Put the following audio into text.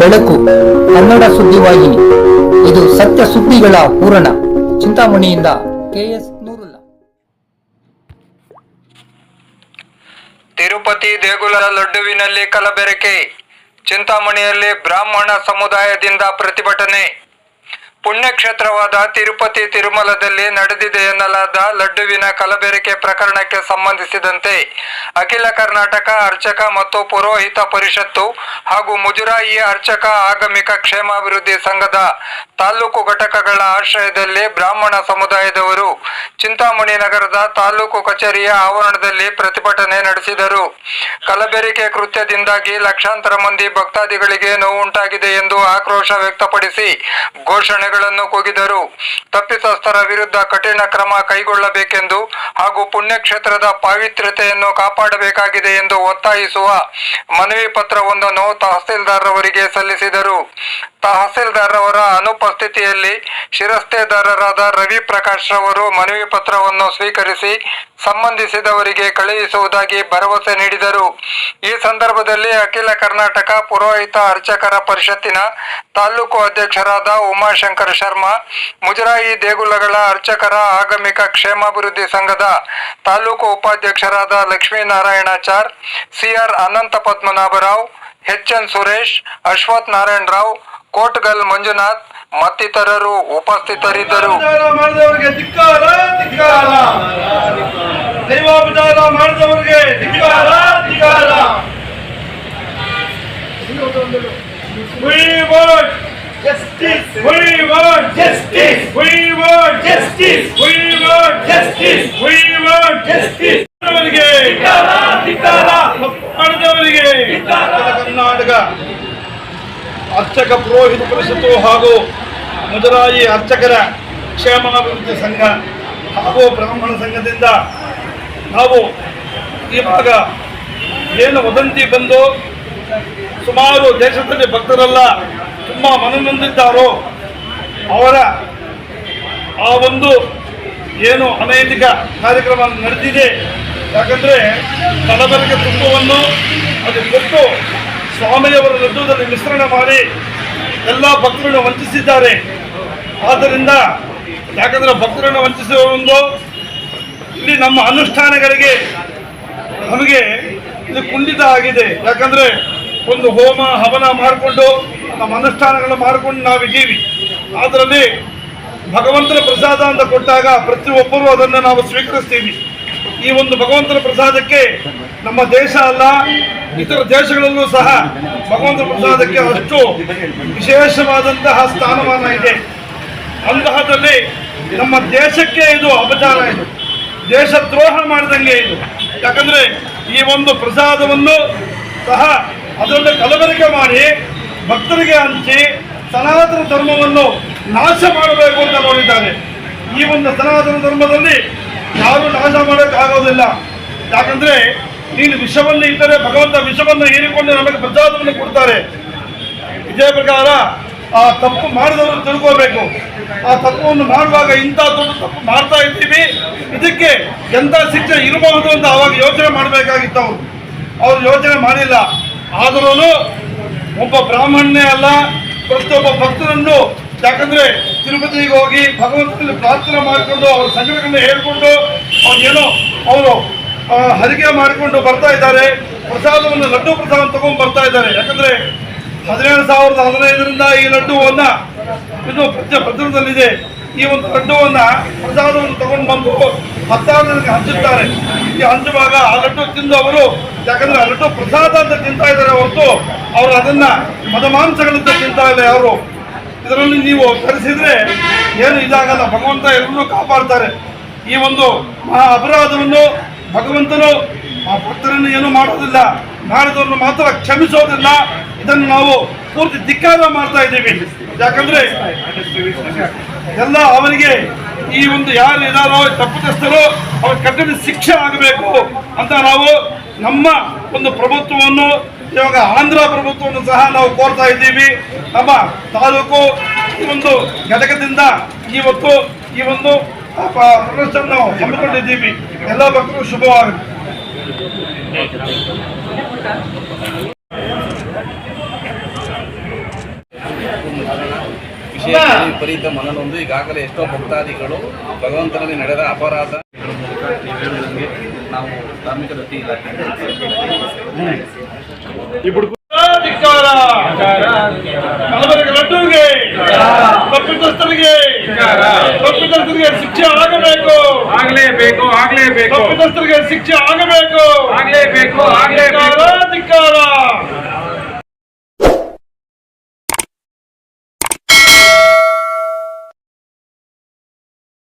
ಬೆಳಕು ಕನ್ನಡ ಸುದ್ದಿವಾಹಿನಿ ಇದು ಸತ್ಯ ಸುದ್ದಿಗಳ ಪೂರಣ ಚಿಂತಾಮಣಿಯಿಂದ ಕೆಎಸ್ ನೂರುಲ್ಲ. ತಿರುಪತಿ ದೇಗುಲದ ಲಡ್ಡುವಿನಲ್ಲಿ ಕಲಬೆರಕೆ. ಚಿಂತಾಮಣಿಯಲ್ಲಿ ಬ್ರಾಹ್ಮಣ ಸಮುದಾಯದಿಂದ ಪ್ರತಿಭಟನೆ. ಪುಣ್ಯಕ್ಷೇತ್ರವಾದ ತಿರುಪತಿ ತಿರುಮಲದಲ್ಲಿ ನಡೆದಿದೆ ಎನ್ನಲಾದ ಲಡ್ಡುವಿನ ಕಲಬೆರಕೆ ಪ್ರಕರಣಕ್ಕೆ ಸಂಬಂಧಿಸಿದಂತೆ ಅಖಿಲ ಕರ್ನಾಟಕ ಅರ್ಚಕ ಮತ್ತು ಪುರೋಹಿತ ಪರಿಷತ್ತು ಹಾಗೂ ಮುಜರಾಯಿ ಅರ್ಚಕ ಆಗಮಿಕ ಕ್ಷೇಮಾಭಿವೃದ್ಧಿ ಸಂಘದ ತಾಲೂಕು ಘಟಕಗಳ ಆಶ್ರಯದಲ್ಲಿ ಬ್ರಾಹ್ಮಣ ಸಮುದಾಯದವರು ಚಿಂತಾಮಣಿ ನಗರದ ತಾಲೂಕು ಕಚೇರಿಯ ಆವರಣದಲ್ಲಿ ಪ್ರತಿಭಟನೆ ನಡೆಸಿದರು. ಕಲಬೆರಕೆ ಕೃತ್ಯದಿಂದಾಗಿ ಲಕ್ಷಾಂತರ ಮಂದಿ ಭಕ್ತಾದಿಗಳಿಗೆ ನೋವುಂಟಾಗಿದೆ ಎಂದು ಆಕ್ರೋಶ ವ್ಯಕ್ತಪಡಿಸಿ ಘೋಷಣೆಗಳನ್ನು ಕೂಗಿದರು ತಪ್ಪಿತಸ್ಥರ ವಿರುದ್ಧ ಕಠಿಣ ಕ್ರಮ ಕೈಗೊಳ್ಳಬೇಕೆಂದು ಹಾಗೂ ಪುಣ್ಯಕ್ಷೇತ್ರದ ಪಾವಿತ್ರ್ಯತೆಯನ್ನು ಕಾಪಾಡಬೇಕಾಗಿದೆ ಎಂದು ಒತ್ತಾಯಿಸುವ ಮನವಿ ಪತ್ರವೊಂದನ್ನು ತಹಸೀಲ್ದಾರ್ ಅವರಿಗೆ ಸಲ್ಲಿಸಿದರು. ತಹಸೀಲ್ದಾರ್ ಅವರ ಅನುಪಸ್ಥಿತಿಯಲ್ಲಿ ಶಿರಸ್ತೆದಾರರಾದ ರವಿ ಪ್ರಕಾಶ್ ರವರು ಮನವಿ ಪತ್ರವನ್ನು ಸ್ವೀಕರಿಸಿ ಸಂಬಂಧಿಸಿದವರಿಗೆ ಕಳುಹಿಸುವುದಾಗಿ ಭರವಸೆ ನೀಡಿದರು. ಈ ಸಂದರ್ಭದಲ್ಲಿ ಅಖಿಲ ಕರ್ನಾಟಕ ಪುರೋಹಿತ ಅರ್ಚಕರ ಪರಿಷತ್ತಿನ ತಾಲೂಕು ಅಧ್ಯಕ್ಷರಾದ ಉಮಾಶಂಕರ್ ಶರ್ಮಾ, ಮುಜರಾಯಿ ದೇಗುಲಗಳ ಅರ್ಚಕರ ಆಗಮಿಕ ಕ್ಷೇಮಾಭಿವೃದ್ಧಿ ಸಂಘದ ತಾಲೂಕು ಉಪಾಧ್ಯಕ್ಷರಾದ Lakshminarayanachar C R Anantha Padmanabharao H N Suresh, Ashwath Narayan Rao Kotgal Manjunath, ಮತ್ತಿತರರು ಉಪಸ್ಥಿತರಿದ್ದರು ದೈವಾಪಚಾರ ಮಾಡಿದವರಿಗೆ ಧಿಕ್ಕಾರ ಧಿಕ್ಕಾರ ದೈವಾಪಚಾರ ಮಾಡಿದವರಿಗೆ ಧಿಕ್ಕಾರ ಧಿಕ್ಕಾರ We want justice. We want justice. We want justice. We want justice. We want justice. ಮಾಡಿದವರಿಗೆ ಧಿಕ್ಕಾರ ಧಿಕ್ಕಾರ ಮಾಡಿದವರಿಗೆ ಕರ್ನಾಟಕ ಅರ್ಚಕ ಪುರೋಹಿತ ಪರಿಷತ್ತು ಹಾಗೂ ಮುಜರಾಯಿ ಅರ್ಚಕರ ಕ್ಷೇಮಾಭಿವೃದ್ಧಿ ಸಂಘ ಹಾಗೂ ಬ್ರಾಹ್ಮಣ ಸಂಘದಿಂದ ನಾವು ಇವಾಗ ಏನು ವದಂತಿ ಬಂದು ಸುಮಾರು ದೇಶದಲ್ಲಿ ಭಕ್ತರೆಲ್ಲ ತುಂಬ ಮನನೊಂದಿದ್ದಾರೋ ಅವರ ಆ ಒಂದು ಏನು ಅನೈತಿಕ ಕಾರ್ಯಕ್ರಮ ನಡೆದಿದೆ, ಯಾಕಂದರೆ ಕಲಬೆರಕೆ ತುಪ್ಪವನ್ನು ಅದು ಕೊಟ್ಟು ಸ್ವಾಮಿಯವರ ಲಡ್ಡುದಲ್ಲಿ ಮಿಶ್ರಣ ಮಾಡಿ ಎಲ್ಲ ಭಕ್ತರನ್ನು ವಂಚಿಸಿದ್ದಾರೆ. ಆದ್ದರಿಂದ ಯಾಕಂದ್ರೆ ಭಕ್ತರನ್ನು ವಂಚಿಸುವ ಒಂದು ಇಲ್ಲಿ ನಮ್ಮ ಅನುಷ್ಠಾನಗಳಿಗೆ ನಮಗೆ ಇದು ಕುಂಠಿತ ಆಗಿದೆ. ಯಾಕಂದ್ರೆ ಒಂದು ಹೋಮ, ಹವನ ಮಾಡಿಕೊಂಡು ನಮ್ಮ ಅನುಷ್ಠಾನಗಳನ್ನು ಮಾಡಿಕೊಂಡು ನಾವಿದ್ದೀವಿ ಅದರಲ್ಲಿ ಭಗವಂತನ ಪ್ರಸಾದ ಅಂತ ಕೊಟ್ಟಾಗ ಪ್ರತಿಯೊಬ್ಬರೂ ಅದನ್ನು ನಾವು ಸ್ವೀಕರಿಸ್ತೀವಿ. ಈ ಒಂದು ಭಗವಂತನ ಪ್ರಸಾದಕ್ಕೆ ನಮ್ಮ ದೇಶ ಅಲ್ಲ ಇತರ ದೇಶಗಳಲ್ಲೂ ಸಹ ಭಗವಂತ ಪ್ರಸಾದಕ್ಕೆ ಅಷ್ಟು ವಿಶೇಷವಾದಂತಹ ಸ್ಥಾನಮಾನ ಇದೆ. ಅಂತಹದಲ್ಲಿ ನಮ್ಮ ದೇಶಕ್ಕೆ ಇದು ಅಪಚಾರ ಇದು. ದೇಶ ದ್ರೋಹ ಮಾಡಿದಂಗೆ ಇದು. ಯಾಕಂದ್ರೆ ಈ ಒಂದು ಪ್ರಸಾದವನ್ನು ಸಹ ಅದರಲ್ಲಿ ಕಲಬೆರಕೆ ಮಾಡಿ ಭಕ್ತರಿಗೆ ಹಂಚಿ ಸನಾತನ ಧರ್ಮವನ್ನು ನಾಶ ಮಾಡಬೇಕು ಅಂತ ನೋಡಿದ್ದಾರೆ. ಈ ಒಂದು ಸನಾತನ ಧರ್ಮದಲ್ಲಿ ಯಾರು ನಾಶ ಮಾಡೋಕ್ಕಾಗೋದಿಲ್ಲ. ಯಾಕಂದ್ರೆ ನೀನು ವಿಷವನ್ನು ಇದ್ದರೆ ಭಗವಂತ ವಿಷವನ್ನು ಹೀರಿಕೊಂಡು ನಮಗೆ ಪ್ರಸಾದವನ್ನು ಕೊಡ್ತಾರೆ. ಇದೇ ಪ್ರಕಾರ ಆ ತಪ್ಪು ಮಾಡಿದವರು ತಿಳ್ಕೋಬೇಕು. ಆ ತಪ್ಪನ್ನು ಮಾಡುವಾಗ ಇಂಥ ದೊಡ್ಡ ತಪ್ಪು ಮಾಡ್ತಾ ಇದ್ದೀವಿ. ಇದಕ್ಕೆ ಎಂಥ ಶಿಕ್ಷೆ ಇರಬಹುದು ಅಂತ ಅವಾಗ ಯೋಚನೆ ಮಾಡಬೇಕಾಗಿತ್ತು ಅವರು. ಅವರು ಯೋಚನೆ ಮಾಡಿಲ್ಲ. ಆದರೂ ಒಬ್ಬ ಬ್ರಾಹ್ಮಣನೇ ಅಲ್ಲ ಪ್ರತಿಯೊಬ್ಬ ಭಕ್ತರನ್ನು ಯಾಕಂದ್ರೆ ತಿರುಪತಿಗೆ ಹೋಗಿ ಭಗವಂತನಲ್ಲಿ ಪ್ರಾರ್ಥನೆ ಮಾಡಿಕೊಂಡು ಅವ್ರ ಸಂಘಟನೆ ಹೇಳ್ಕೊಂಡು ಅವ್ರು ಅವರು ಆ, ಹರಿಕೆ ಮಾಡಿಕೊಂಡು ಬರ್ತಾ ಇದ್ದಾರೆ. ಪ್ರಸಾದವನ್ನು ಲಡ್ಡು ಪ್ರಸಾದ ತಗೊಂಡು ಬರ್ತಾ ಇದ್ದಾರೆ. ಯಾಕಂದ್ರೆ ಹದಿನೇಳು ಸಾವಿರದ ಹದಿನೈದರಿಂದ ಈ ಲಡ್ಡುವನ್ನ ಇದು ಪತ್ರದಲ್ಲಿದೆ. ಈ ಒಂದು ಲಡ್ಡುವನ್ನ ಪ್ರಸಾದವನ್ನು ತಗೊಂಡು ಬಂದು ಹತ್ತಾರು ಜನಕ್ಕೆ ಹಂಚುತ್ತಾರೆ. ಈ ಹಂಚುವಾಗ ಆ ಲಡ್ಡು ತಿಂದು ಅವರು ಯಾಕಂದ್ರೆ ಆ ಲಡ್ಡು ಪ್ರಸಾದ ಅಂತ ತಿಂತಾ ಇದ್ದಾರೆ ಹೊರತು ಅವರು ಅದನ್ನ ಮದಮಾಂಸಗಳಂತ ತಿಂತಾ ಇಲ್ಲ ಅವರು ಇದರಲ್ಲಿ ನೀವು ಧರಿಸಿದ್ರೆ ಏನು ಇದಾಗಲ್ಲ. ಭಗವಂತ ಎಲ್ಲರೂ ಕಾಪಾಡ್ತಾರೆ. ಈ ಒಂದು ಮಹಾ ಅಪರಾಧವನ್ನು ಭಗವಂತನು ಆ ಭಕ್ತರನ್ನು ಏನೂ ಮಾಡೋದಿಲ್ಲ ಮಾಡಿದವರನ್ನು ಮಾತ್ರ ಕ್ಷಮಿಸೋದಿಲ್ಲ. ಇದನ್ನು ನಾವು ಪೂರ್ತಿ ಧಿಕ್ಕಾರ ಮಾಡ್ತಾ ಇದ್ದೀವಿ. ಯಾಕಂದ್ರೆ ಎಲ್ಲ ಅವರಿಗೆ ಈ ಒಂದು ಯಾರು ಇದಾರೋ, ತಪ್ಪಿತಸ್ಥರು ಅವ್ರ ಕಠಿಣ ಶಿಕ್ಷೆ ಆಗಬೇಕು ಅಂತ ನಾವು ನಮ್ಮ ಒಂದು ಪ್ರಭುತ್ವವನ್ನು, ಇವಾಗ ಆಂಧ್ರ ಪ್ರಭುತ್ವವನ್ನು ಸಹ ನಾವು ಕೋರ್ತಾ ಇದ್ದೀವಿ. ನಮ್ಮ ತಾಲೂಕು ಈ ಒಂದು ಘಟಕದಿಂದ ಇವತ್ತು ಈ ಒಂದು ನಾವು ಹಮ್ಮಿಕೊಂಡಿದ್ದೀವಿ. ಎಲ್ಲ ಭಕ್ತರು ಶುಭವಾಗಲಿ. ವಿಷಯದಲ್ಲಿ ವಿಪರೀತ ಮನನೊಂದು. ಈಗಾಗಲೇ ಎಷ್ಟೋ ಭಕ್ತಾದಿಗಳು ಭಗವಂತನಲ್ಲಿ ನಡೆದ ಅಪರಾಧ. ಮೂಲಕ ನೀವು ನಾವು ಧಾರ್ಮಿಕ ದತ್ತಿ ಇಲಾಖೆ ಧಿಕ್ಕಾರ ಕಲಬೆರಕೆ ಲಡ್ಡುಗೆ ತಪ್ಪಿತಸ್ಥರಿಗೆ ತಪ್ಪಿತಸ್ಥರಿಗೆ ಶಿಕ್ಷೆ ಆಗಬೇಕು. ಆಗಲೇಬೇಕು ಆಗ್ಲೇಬೇಕು. ತಪ್ಪಿತಸ್ಥರಿಗೆ ಶಿಕ್ಷೆ ಆಗಬೇಕು. ಆಗಲೇಬೇಕು ಆಗ್ಲೇಬೇಕು. ಧಿಕ್ಕಾರ